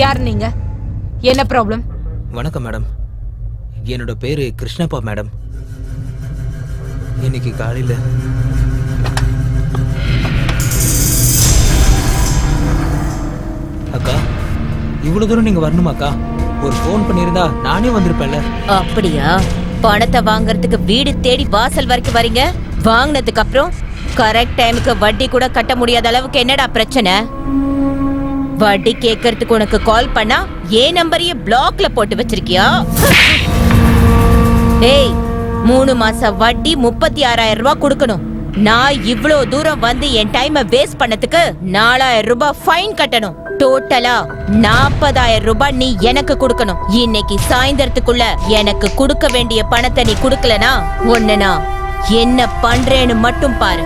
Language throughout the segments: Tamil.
யார் நீங்க? என்ன ப்ராப்ளம் வணக்கம் மேடம். என்னோட பேரு கிருஷ்ணப்பா மேடம். இன்னைக்கு காலையில் அக்கா இவ்வளவு தூரம் நீங்க வரணுமாக்கா ஒரு ஃபோன் பண்ணியிருந்தா நானே வந்திருப்பேன்ல. அப்படியா? பணத்தை வாங்குறதுக்கு வீடு தேடி வாசல் வரைக்கும் வரீங்க? வாங்கினதுக்கு அப்புறம் கரெக்ட் டைமுக்கு வட்டி கூட கட்ட முடியாத அளவுக்கு என்னடா பிரச்சனை? வட்டி கேட்கறதுக்கு உனக்கு கால் பண்ணா ஏன் நம்பரையே பிளாக்ல போட்டு வச்சிருக்கியா? ஏய் மூணு மாசம் வட்டி முப்பத்தி ஆறாயிரம் ரூபாய் கொடுக்கணும். நான் இவ்ளோ தூரம் வந்து என் டைமை வேஸ்ட் பண்ணதுக்கு நாலாயிரம் ரூபாய் ஃபைன் கட்டணும். டோட்டலா நாற்பதாயிரம் ரூபாய் நீ எனக்கு கொடுக்கணும். இன்னைக்கு சாயந்தரத்துக்குள்ள எனக்கு கொடுக்க வேண்டிய பணத்தை நீ கொடுக்கலனா ஒன்னு நான் என்ன பண்றேன்னு மட்டும் பாரு.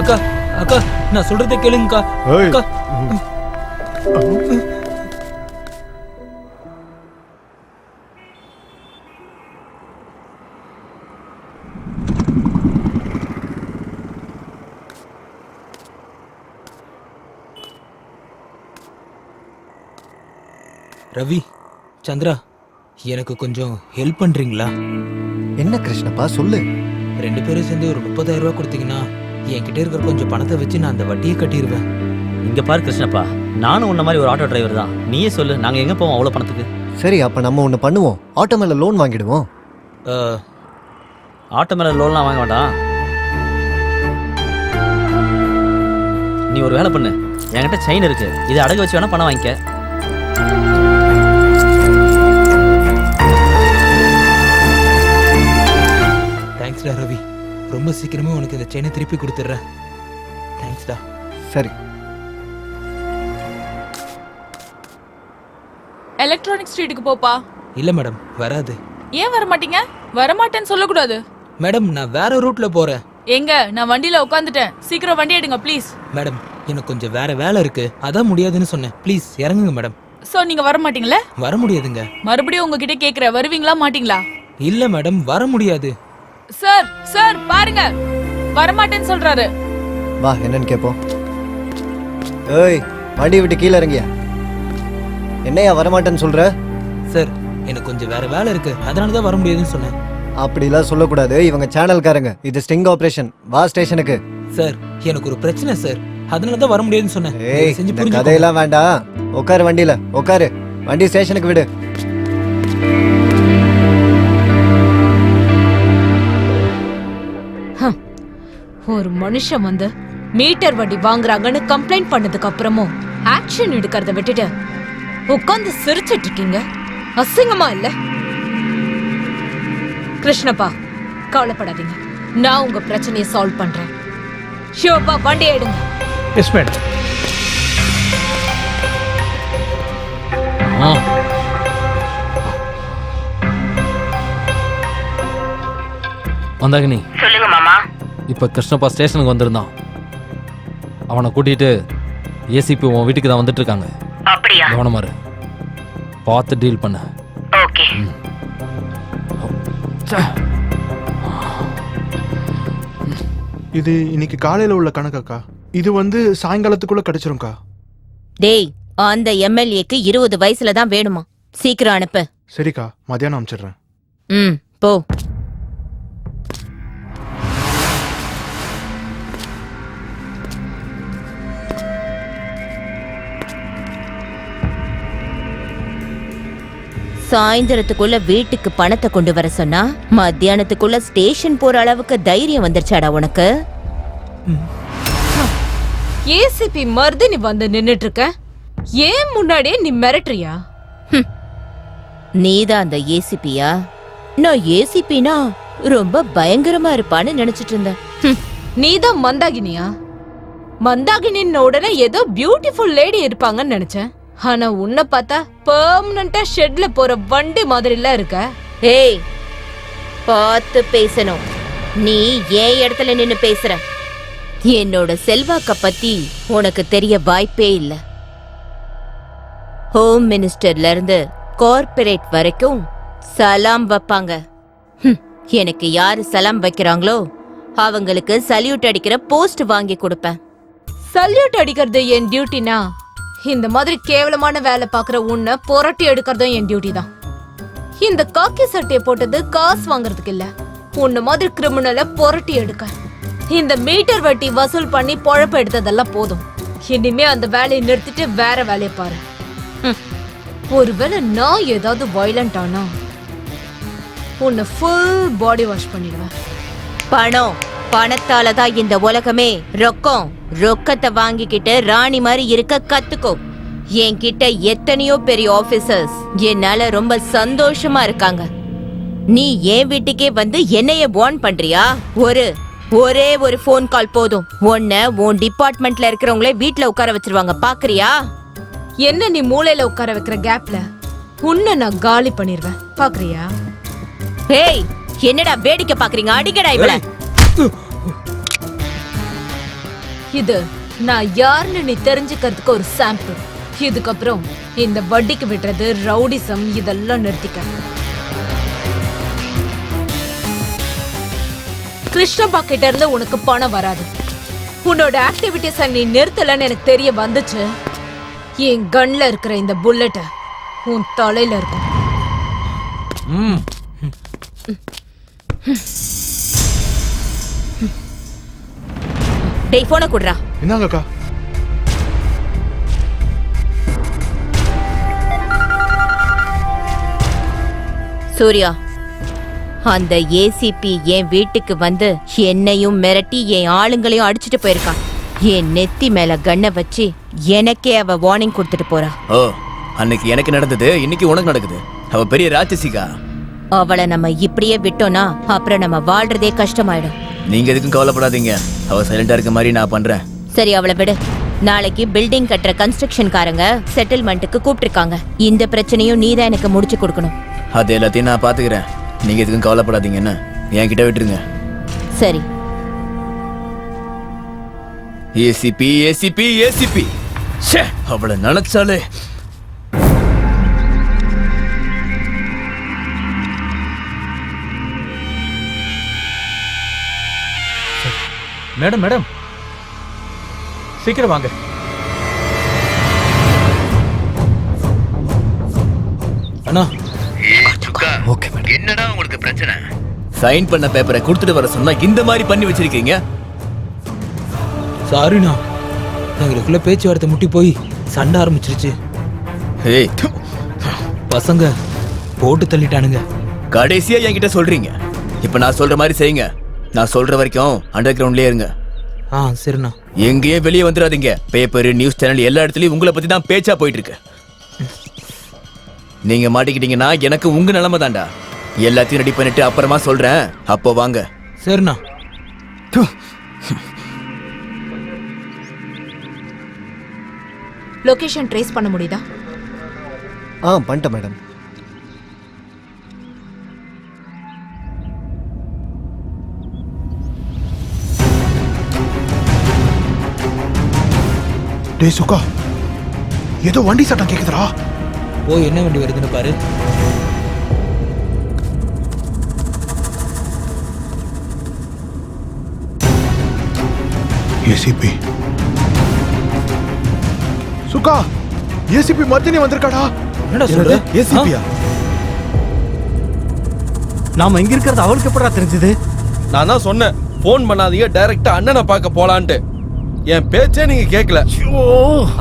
அக்கா அக்கா நான் சொல்றதை கேளுங்கக்கா. அக்கா ரவி சந்திரா எனக்கு கொஞ்சம் ஹெல்ப் பண்றீங்களா? என்ன கிருஷ்ணப்பா சொல்லு. ரெண்டு பேரும் சேர்ந்து ஒரு முப்பதாயிரம் ரூபாய் கொடுத்தீங்கன்னா என்கிட்ட இருக்கிற கொஞ்சம் பணத்தை வச்சு நான் அந்த வட்டியை கட்டிடுவேன் இங்க பாரு கிருஷ்ணப்பா. நானும் உன்ன மாதிரி ஒரு ஆட்டோ டிரைவர் தான். நீயே சொல்லு நாங்க எங்க போவோம் அவ்வளவு பணத்துக்கு? சரி அப்ப நம்ம ஒண்ணு பண்ணுவோம். ஆட்டோ மேல லோன் வாங்கிடுவோம். அஹ், ஆட்டோ மேல லோன்லாம் வாங்க வேண்டாம். நீ ஒரு வேலை பண்ணு. என்கிட்ட செயின் இருக்கு. இதை அடகு வச்சு வேணா பணம் வாங்கிக்க. தேங்க்ஸ்டா ரவி. ரொம்ப சீக்கிரமே உனக்கு இந்த செயினை திருப்பி கொடுத்துட்றேன். தேங்க்ஸ்டா சரி. எலக்ட்ரானிக் ஸ்ட்ரீட்டுக்கு போப்பா. இல்லை மேடம் வராது. ஏன் வர மாட்டீங்க வரமாட்டேன்னு சொல்லக்கூடாது. மேடம் நான் வேற ரூட்ல போறேன். எங்க? நான் வண்டியில உட்காந்துட்டேன் சீக்கிரம் வண்டி எடுங்க ப்ளீஸ். மேடம் எனக்கு கொஞ்சம் வேற வேலை இருக்கு. அதான் முடியாதுன்னு சொன்னேன். ப்ளீஸ் இறங்குங்க மேடம். சோ நீங்க வர மாட்டீங்களே வர முடியாதுங்க. மறுபடியும் உங்ககிட்ட கேக்குற வருவீங்களா மாட்டீங்களா? இல்ல மேடம் வர முடியாது. சார் சார் பாருங்க. வரமாட்டேன்னு சொல்றாரு. வா என்னன்னு கேப்போம். ஏய் வண்டி விட்டு கீழே இறங்கியா? என்னையா வரமாட்டேன்னு சொல்ற? சார் எனக்கு கொஞ்சம் வேற வேலை இருக்கு. அதனால தான் வர முடியாதுன்னு சொன்னேன். அப்படிலாம் சொல்லக்கூடாது. இவங்க சேனல்காரங்க. இது ஸ்டிங் ஆபரேஷன். வா ஸ்டேஷனுக்கு. சார் எனக்கு ஒரு பிரச்சனை சார். அதனால தான் வர முடியாதுன்னு சொன்னேன். ஏய் செஞ்சு இந்த. கதையெல்லாம் வேண்டாம். உட்காரு வண்டியில. உட்காரு. வண்டி ஸ்டேஷனுக்கு விடு. ஒரு மனுஷன் வந்து மீட்டர் வட்டி வாங்குறாங்கன்னு கம்ப்ளைண்ட் பண்ணதுக்கு அப்புறமும் ஆக்ஷன் எடுக்கிறத விட்டுட்டு உட்கார்ந்து சிரிச்சிட்டு இருக்கீங்க அசிங்கமா இல்ல? கிருஷ்ணப்பா கவலைப்படாதீங்க. நான் உங்க பிரச்சனையை சால்வ் பண்றேன். ஷியோப்பா வண்டி எடுங்க. எஸ் மேடம் வந்தாகினி. சொல்லுங்க மாமா. இப்போ கிருஷ்ணப்பா ஸ்டேஷனுக்கு வந்திருந்தான். அவனை கூட்டிட்டு ஏசிபி உன் வீட்டுக்கு தான் வந்துட்டு இருக்காங்க. அப்படியா? கவனமா இரு பார்த்து டீல் பண்ண. ஓகே. இது இன்னைக்கு காலையில உள்ள கணக்காக்கா. இது வந்து சாயங்காலத்துக்குள்ள கிடைச்சிரும்க்கா. டேய் அந்த எம்எல்ஏக்கு இருபது வயசுல தான் வேணுமா? சீக்கிரம் அனுப்பு. சரிக்கா மத்தியானம் அனுப்பிச்சிடுறேன் ம் போ. சாயந்தரத்துக்குள்ள வீட்டுக்கு பணத்தை கொண்டு வர சொன்னா மத்தியானத்துக்குள்ள ஸ்டேஷன் போற அளவுக்கு தைரியம் வந்துருச்சாடா உனக்கு? ஏசிபி மருதினி வந்து நின்னுட்டு இருக்க ஏன் முன்னாடியே நீ மிரட்டுறியா? நீதான் அந்த ஏசிபியா? நான் ஏசிபினா ரொம்ப பயங்கரமா இருப்பான்னு நினைச்சிட்டு இருந்தேன் நீதான் மந்தாகினியா? மந்தாகினின் உடனே ஏதோ பியூட்டிஃபுல் லேடி இருப்பாங்கன்னு நினைச்சேன். ஆனா உன்னை பார்த்தா பெர்மனண்டா ஷெட்ல போற வண்டி மாதிரிலாம் இருக்க. ஏய் பார்த்து பேசணும். நீ ஏன் இடத்துல நின்னு பேசுற? என்னோட செல்வாக்க பத்தி உனக்கு தெரிய வாய்ப்பே இல்ல. ஹோம் மினிஸ்டர்ல இருந்து கார்ப்பரேட் வரைக்கும் சலாம் வைப்பாங்க. எனக்கு யாரு சலாம் வைக்கிறாங்களோ அவங்களுக்கு சல்யூட் அடிக்கிற போஸ்ட் வாங்கி கொடுப்பேன். சல்யூட் அடிக்கிறது என் டியூட்டினா இந்த மாதிரி கேவலமான வேலை பாக்குற உன்னை புரட்டி எடுக்கிறதும் என் டியூட்டி தான். இந்த காக்கி சட்டையை போட்டது காசு வாங்குறதுக்கு இல்ல. உன்ன மாதிரி கிரிமினலை புரட்டி எடுக்க. இந்த மீட்டர் வட்டி வசூல் பண்ணி பொழப்பு எடுத்ததெல்லாம் போதும். இனிமே அந்த வேலையை நிறுத்திட்டு வேற வேலையை பாரு. ஒருவேளை நான் ஏதாவது வயலண்ட் ஆனா உன்னை ஃபுல் பாடி வாஷ் பண்ணிடுவேன். பணம். பணத்தால தான் இந்த உலகமே. ரொக்கம். ரொக்கத்தை வாங்கிக்கிட்டு ராணி மாதிரி இருக்க கத்துக்கோ. என்கிட்ட எத்தனையோ பெரிய ஆபீசர்ஸ் என்னால ரொம்ப சந்தோஷமா இருக்காங்க. நீ என் வீட்டுக்கே வந்து என்னைய வார்ன் பண்றியா? ஒரு ஒரே ஒரு ஃபோன் கால் போதும். உன்னை உன் டிபார்ட்மெண்ட்ல இருக்கிறவங்களே வீட்ல உட்கார வச்சிருவாங்க. பாக்குறியா? என்ன நீ மூளையில உட்கார வைக்கிற கேப்ல உன்னை நான் காலி பண்ணிடுவேன் பாக்குறியா? ஏய் என்னடா வேடிக்கை பாக்குறீங்க? அடிக்கடா இவள. இது நான் யாருன்னு நீ தெரிஞ்சுக்கிறதுக்கு ஒரு சாம்பிள் இதுக்கப்புறம் இந்த வட்டிக்கு விடுறது ரவுடிசம் இதெல்லாம் நிறுத்திக்க. கிருஷ்ணப்பா கிட்ட இருந்து உனக்கு பணம் வராது. உன்னோட ஆக்டிவிட்டிஸ நீ நிறுத்தலன்னு எனக்கு தெரிய வந்துச்சு. என் கன்ல இருக்கிற இந்த புல்லட்ட உன் தலையில இருக்கும். டேய் போன குடுறா. என்னங்கக்கா? சூர்யா அந்த ஏசிபி என் வீட்டுக்கு வந்து என்னையும் மிரட்டி என் ஆளுங்களையும் அடிச்சிட்டு போயிருக்கான் என் நெத்தி மேல கண்ணை வச்சு எனக்கே அவ வார்னிங் கொடுத்துட்டு போறா. ஓ அன்னைக்கு எனக்கு நடந்தது இன்னைக்கு உனக்கு நடக்குது. அவ பெரிய ராட்சசிகா அவளை நம்ம இப்படியே விட்டோம்னா அப்புறம் நம்ம வாழ்றதே கஷ்டமாயிடும். நீங்க எதுக்கும் கவலைப்படாதீங்க. அவ சைலண்டா இருக்க மாதிரி நான் பண்றேன். சரி அவளை விடு. நாளைக்கு பில்டிங் கட்டுற கன்ஸ்ட்ரக்ஷன்காரங்க செட்டில்மெண்ட்டுக்கு கூப்பிட்டிருக்காங்க. இந்த பிரச்சனையும் நீதான் எனக்கு முடிச்சு கொடுக்கணும். அது எல்லாத்தையும் நான் பாத்துக்கிறேன். நீங்க எதுக்கும் கவலைப்படாதீங்க என்ன? என்கிட்ட விட்டுருங்க. சரி. ஏசிபி ஏசிபி ஏசிபி ச்சே அவளை நினைச்சாலே மேடம் மேடம். சீக்கிரம் வாங்க. அண்ணா. ஓகே என்னடா உங்களுக்கு பிரச்சனை? சைன் பண்ண பேப்பரை கொடுத்துட்டு வர சொன்னா இந்த மாதிரி பண்ணி வச்சிருக்கீங்க? சாரிண்ணா எங்களுக்குள்ள பேச்சுவார்த்தை முட்டி போய் சண்டை ஆரம்பிச்சிருச்சு. ஏய் பசங்க போட்டு தள்ளிட்டானுங்க. கடைசியா என்கிட்ட சொல்றீங்க. இப்ப நான் சொல்ற மாதிரி செய்யுங்க. நான் சொல்ற வரைக்கும் அண்டர் கிரவுண்ட்லயே இருங்க. ஆ சரிண்ணா. எங்கேயும் வெளியே வந்துடாதீங்க. பேப்பர் நியூஸ் சேனல் எல்லா இடத்துலயும் உங்களை பத்தி தான் பேச்சா போயிட்டு இருக்கு நீங்க மாட்டிக்கிட்டீங்கன்னா எனக்கு உங்க நிலைமை தான்டா. எல்லாத்தையும் ரெடி பண்ணிட்டு அப்புறமா சொல்றேன். அப்போ வாங்க. சரிண்ணா. லொகேஷன் ட்ரேஸ் பண்ண முடியுதா? ஆ பண்ணிட்டேன் மேடம். டேய் சுக்கா ஏதோ வண்டி சட்டம் கேக்குதுடா. போய் என்ன வண்டி வருதுன்னு பாரு. ஏசிபி சுக்கா ஏசிபி மத்தினி வந்திருக்காடா. என்னடா சொல்ற? ஏசிபியா நாம இங்க இருக்கிறது அவளுக்கு எப்படா தெரிஞ்சது? நான் தான் சொன்னேன் ஃபோன் பண்ணாதீங்க டைரக்டா அண்ணனை பார்க்க போலான்ட்டு. என் பேச்சே நீங்க கேட்கல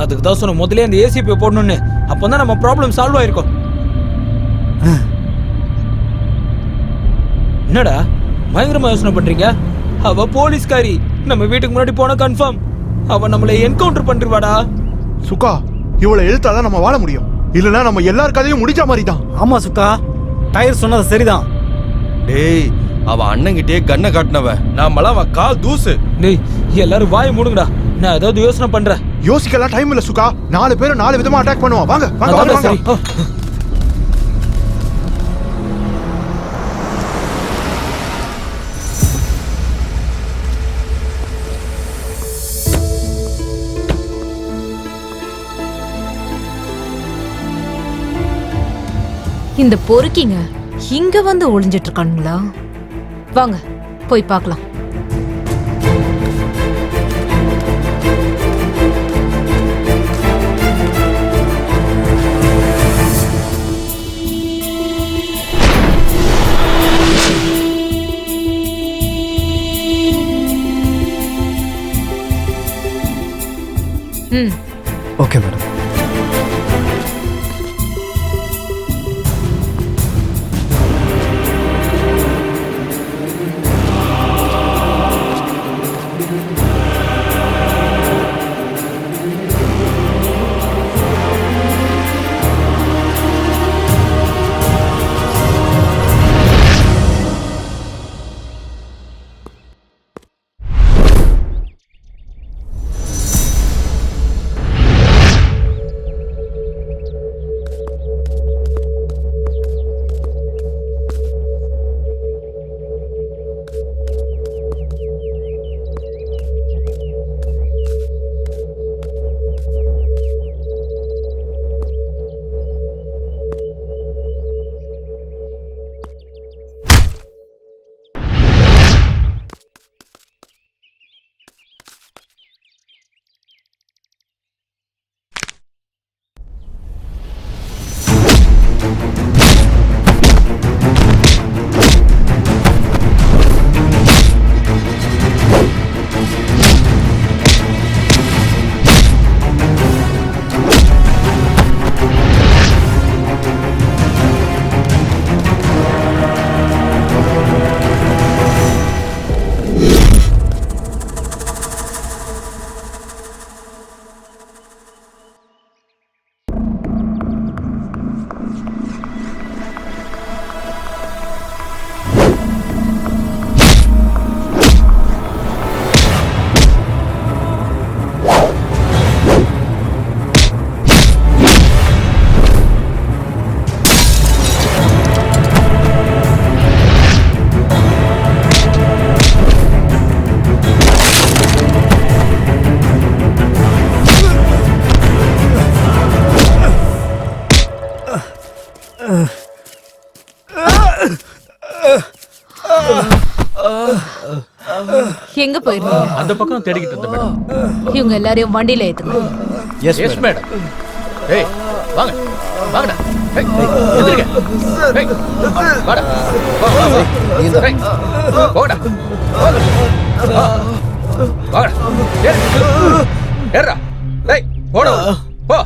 அதுக்கு தான் சொன்ன முதல்ல அந்த ஏசிபி போடணும்னு. அப்பதான் நம்ம ப்ராப்ளம் சால்வ் ஆயிருக்கும். என்னடா பயங்கரமா யோசனை பண்றீங்க? அவ போலீஸ்காரி. நம்ம வீட்டுக்கு முன்னாடி போன கன்ஃபார்ம் அவ நம்மளை என்கவுண்டர் பண்ணிருவாடா. சுக்கா இவளை எழுத்தாதான் நம்ம வாழ முடியும். இல்லனா நம்ம எல்லார் கதையும் முடிச்ச மாதிரி தான் ஆமா சுக்கா டயர் சொன்னது சரிதான். டேய் அவ அண்ணன்கிட்டயே கண்ணை காட்டினவ. நாமெல்லாம் அவ கால் தூசு. டேய் எல்லாரும் வாயை மூடுங்கடா. நான் ஏதாவது யோசனை பண்றேன். யோசிக்கலாம் டைம் இல்ல சுக்கா நாலு பேரும் நாலு விதமா அட்டாக் பண்ணுவோம். வாங்க வாங்க வாங்க சரி. இந்த பொறுக்கிங்க இங்க வந்து ஒளிஞ்சிட்டு இருக்கானுங்களா? வாங்க போய் பார்க்கலாம். ம். Okay madam. எங்க போயிருந்தீங்க? அந்த பக்கம் தேடிக்கிட்டு இருந்தேன் மேடம். இவங்க எல்லாரையும் வண்டியில ஏத்துங்க. எஸ் எஸ் மேடம் ஏய் வாங்க. வாங்கடா. ஏய் எந்திரிங்க. ஏய் வாடா. வா வா வா. நீங்க தான். ஏய் போடா ஏறு ஏய் போ.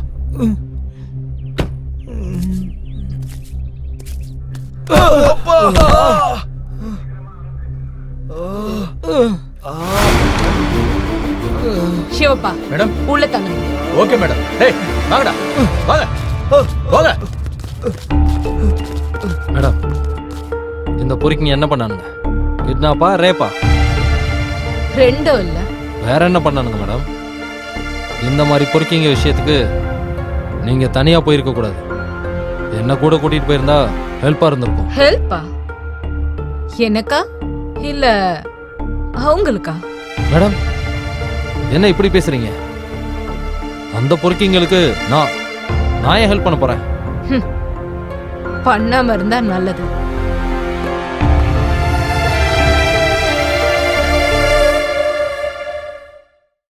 சிவப்பா மேடம்? உள்ள தங்க ஓகே மேடம். ஏய் வாங்கடா. வாங்க. போங்க மேடம் இந்த பொறிக்கிங்க என்ன பண்ணானுங்க? கிட்னாப்பா ரேப்பா ரெண்டும் இல்ல. வேற என்ன பண்ணானுங்க மேடம்? இந்த மாதிரி பொறுக்கிங்க விஷயத்துக்கு நீங்க தனியா போயிருக்க கூடாது. என்ன கூட கூட்டிட்டு போயிருந்தா ஹெல்ப்பா இருந்திருக்கும். ஹெல்ப்பா எனக்கா? இல்ல அவங்களுக்கா? மேடம் என்ன இப்படி பேசுறீங்க? அந்த பொறுக்கிங்களுக்கு நான் நான் ஏன் ஹெல்ப் பண்ண போறேன்? பண்ணாம இருந்தா நல்லது.